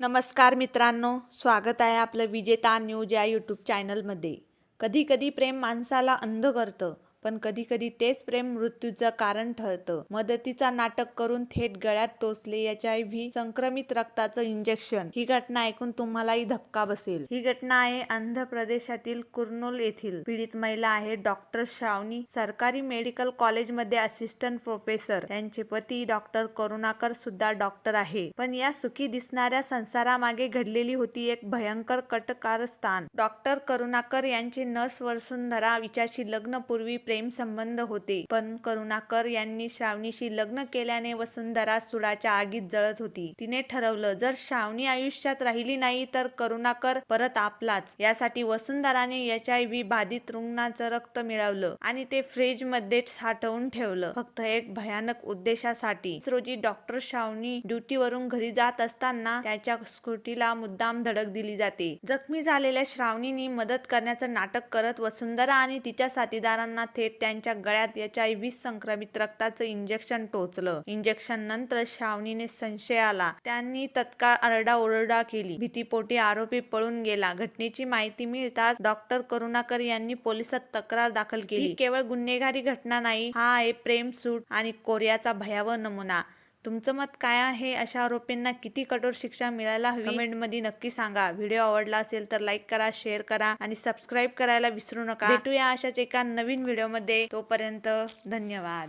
नमस्कार मित्रांनो स्वागत आहे आपलं विजेता न्यूज या यूट्यूब चॅनलमध्ये कधी कधी प्रेम माणसाला अंध करतं पण कधी कधी तेच प्रेम मृत्यूचं कारण ठरतं. मदतीचा नाटक करून थेट गळ्यात टोचले एच आय व्ही संक्रमित रक्ताचं इंजेक्शन ही घटना ऐकून तुम्हालाही धक्का बसेल. ही घटना आहे आंध्र प्रदेशातील कुर्नूल येथील पीडित महिला आहे डॉक्टर श्रावणी. सरकारी मेडिकल कॉलेजमध्ये असिस्टंट प्रोफेसर त्यांचे पती डॉक्टर करुणाकर सुद्धा डॉक्टर आहे. पण या सुखी दिसणाऱ्या संसारामागे घडलेली होती एक भयंकर कटकारस्थान. डॉक्टर करुणाकर यांचे नर्स वसुंधरा लग्न लग्नपूर्वी प्रेम संबंध होते. पण करुणाकर यांनी श्रावणीशी लग्न केल्याने वसुंधरा सुडाच्या आगीत जळत होती. तिने ठरवलं जर श्रावणी आयुष्यात राहिली नाही तर करुणाकर परत आपलाच. यासाठी वसुंधराने एच आय व्ही बाधित रुग्णाचं रक्त मिळवलं आणि ते फ्रीजमध्ये साठवून ठेवलं. फक्त एक भयानक उद्देशासाठी. रोजी डॉक्टर श्रावणी ड्युटीवरून घरी जात असताना त्याच्या स्कूटीला मुद्दाम धडक दिली जाते. जखमी झालेल्या श्रावणीनी मदत करण्याचं नाटक करत वसुंधरा आणि तिच्या साथीदारांना थेट त्यांच्या गळ्यात एच आय व्ही संक्रमित रक्ताचं इंजेक्शन टोचलं. इंजेक्शन नंतर श्रावणीने संशय आला. त्यांनी तत्काळ आरडाओरडा केली. भीतीपोटी आरोपी पळून गेला. घटनेची माहिती मिळताच डॉक्टर करुणाकर यांनी पोलिसात तक्रार दाखल केली. केवळ गुन्हेगारी घटना नाही हा आहे प्रेम सूट आणि कोरियाचा भयावह नमुना. तुमचं मत काय आहे? अशा आरोपींना किती कठोर शिक्षा मिळायला हवी? कमेंटमध्ये नक्की सांगा. व्हिडिओ आवडला असेल तर लाईक करा शेअर करा आणि सबस्क्राईब करायला विसरू नका. भेटूया अशाच एका नवीन व्हिडिओमध्ये. तोपर्यंत धन्यवाद.